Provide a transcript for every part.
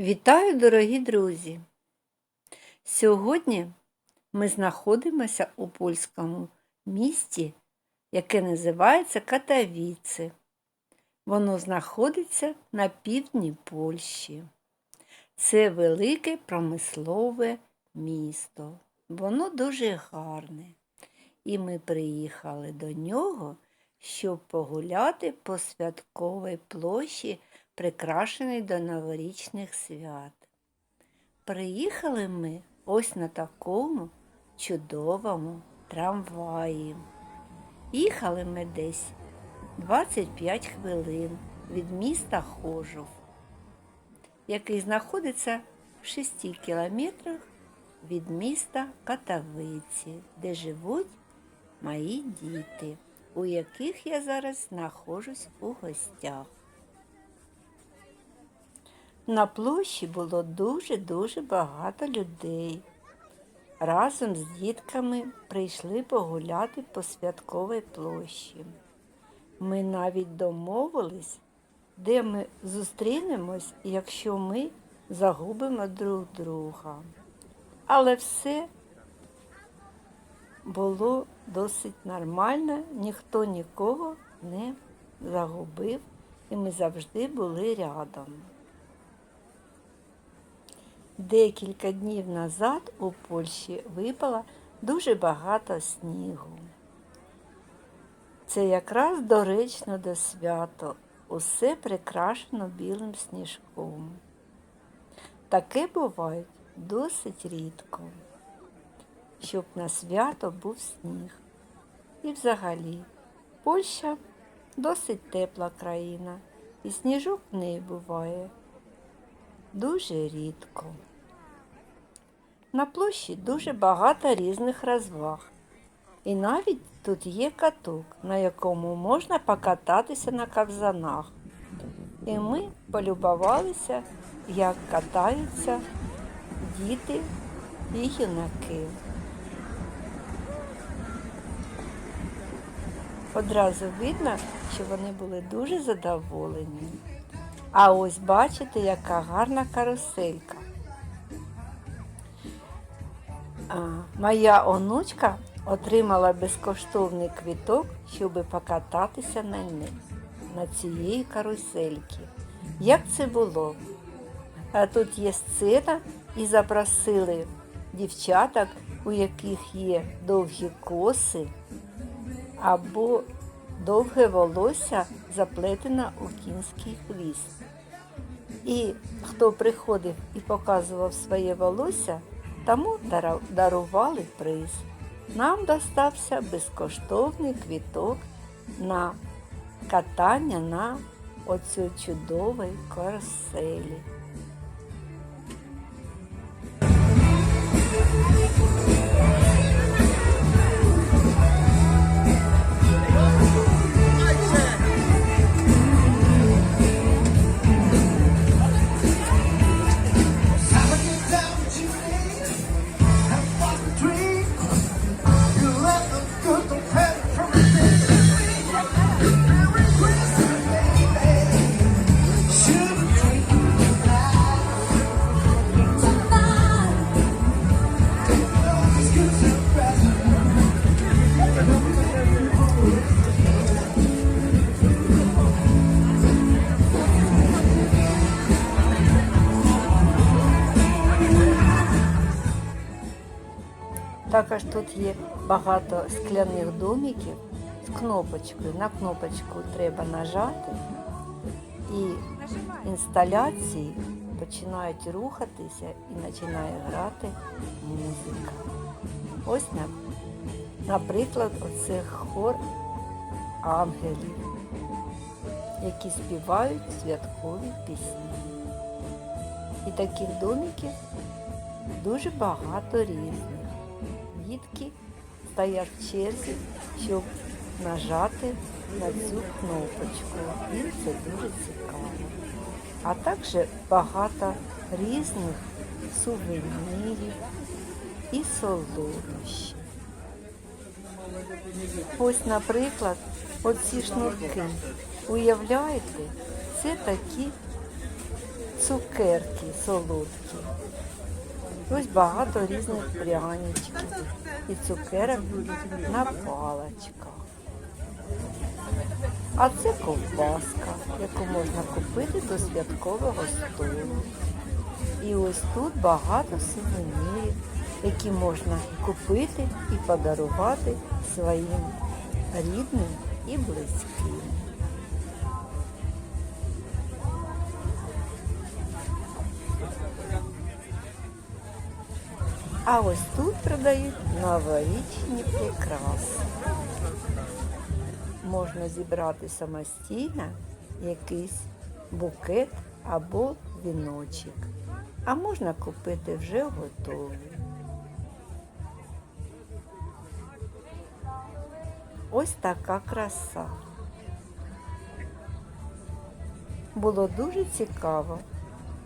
Вітаю, дорогі друзі! Сьогодні ми знаходимося у польському місті, яке називається Катавіце. Воно знаходиться на півдні Польщі. Це велике промислове місто. Воно дуже гарне. І ми приїхали до нього, щоб погуляти по святковій площі прикрашений до новорічних свят. Приїхали ми ось на такому чудовому трамваї. Їхали ми десь 25 хвилин від міста Хожув, який знаходиться в 6 кілометрах від міста Катавиці, де живуть мої діти, у яких я зараз знаходжусь у гостях. На площі було дуже-дуже багато людей. Разом з дітками прийшли погуляти по святковій площі. Ми навіть домовились, де ми зустрінемось, якщо ми загубимо друг друга. Але все було досить нормально, ніхто нікого не загубив, і ми завжди були рядом. Декілька днів назад у Польщі випало дуже багато снігу. Це якраз доречно до свято, усе прикрашено білим сніжком. Таке буває досить рідко, щоб на свято був сніг. І взагалі Польща досить тепла країна, і сніжок в неї буває дуже рідко. На площі дуже багато різних розваг. І навіть тут є каток, на якому можна покататися на ковзанах. І ми полюбувалися, як катаються діти і юнаки. Одразу видно, що вони були дуже задоволені. А ось бачите, яка гарна каруселька. Моя онучка отримала безкоштовний квіток, щоб покататися на ній, на цієї карусельки. Як це було? А тут є сцена і запросили дівчаток, у яких є довгі коси або довге волосся заплетено у кінський хвіст. І хто приходив і показував своє волосся, тому дарували приз. Нам достався безкоштовний квіток на катання на оцю чудовій каруселі. Також тут є багато скляних домиків з кнопочкою. На кнопочку треба нажати і інсталяції починають рухатися і починає грати музика. Ось, наприклад, оце хор ангелів, які співають святкові пісні. І таких домиків дуже багато різних дітки стоять в черзі, щоб нажати на цю кнопочку. Їм це дуже цікаво. А також багато різних сувенірів і солодощів. Ось, наприклад, оці шнурки. Уявляєте, це такі цукерки солодкі. Ось багато різних пряничків і цукерок на паличках. А це ковбаска, яку можна купити до святкового столу. І ось тут багато сувенірів, які можна купити і подарувати своїм рідним і близьким. А ось тут продають новорічні прикраси. Можна зібрати самостійно якийсь букет або віночок. А можна купити вже готовий. Ось така краса. Було дуже цікаво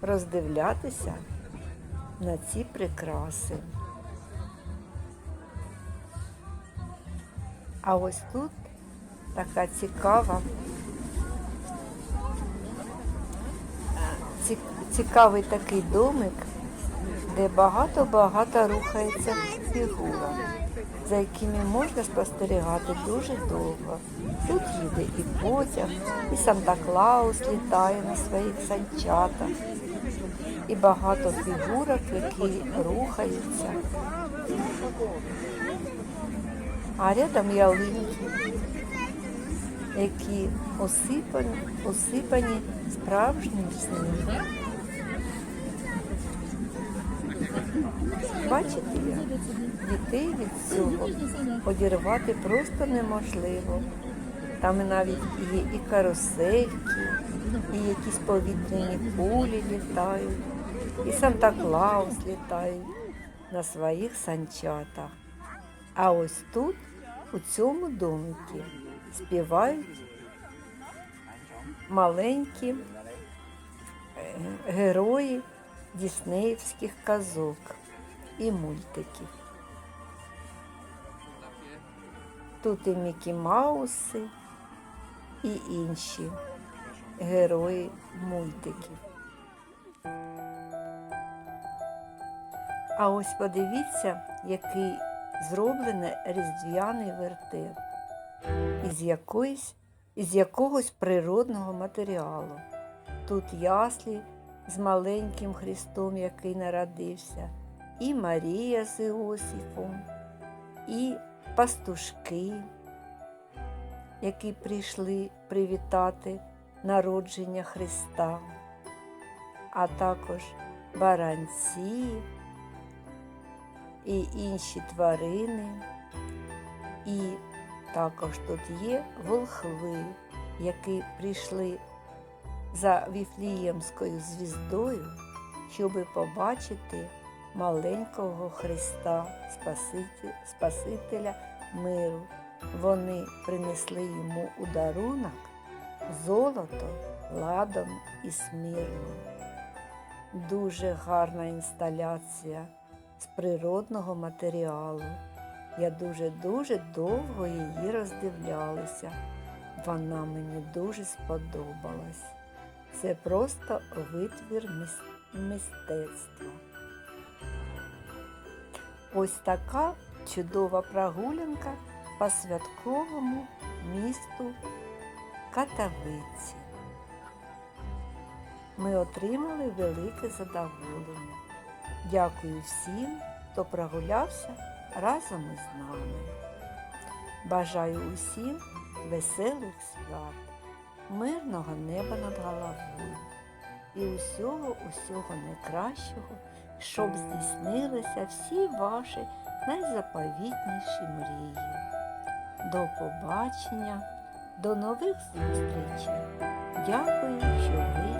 роздивлятися на ці прикраси. А ось тут така цікава, цікавий такий домик, де багато-багато рухається фігура, за якими можна спостерігати дуже довго. Тут їде і потяг, і Санта-Клаус літає на своїх санчатах, і багато фігурок, які рухаються. А рядом ялинки, які осипані, осипані справжнім снігом. Бачите, як дітей від цього одірвати просто неможливо. Там навіть є і карусельки, і якісь повітряні кулі літають, і Санта-Клаус літає на своїх санчатах. А ось тут, у цьому домикі, співають маленькі е, герої діснеївських казок і мультиків. Тут і Мікі Мауси, і інші герої мультиків. А ось подивіться, який зроблений різдвяний вертеп. Із із якогось природного матеріалу. Тут яслі з маленьким Христом, який народився, і Марія з Іосифом, і пастушки, які прийшли привітати народження Христа, а також баранці і інші тварини. І також тут є волхви, які прийшли за Віфліємською звіздою, щоби побачити маленького Христа, Спасителя, миру. Вони принесли йому у дарунок золото, ладом і смірну. Дуже гарна інсталяція з природного матеріалу. Я дуже-дуже довго її роздивлялася. Вона мені дуже сподобалась. Це просто витвір мистецтва. Ось така чудова прогулянка по святковому місту Катавиці. Ми отримали велике задоволення. Дякую всім, хто прогулявся разом із нами. Бажаю усім веселих свят, мирного неба над головою і усього, усього найкращого, щоб здійснилися всі ваші найзаповітніші мрії. До побачення, до нових зустрічей. Дякую, що ви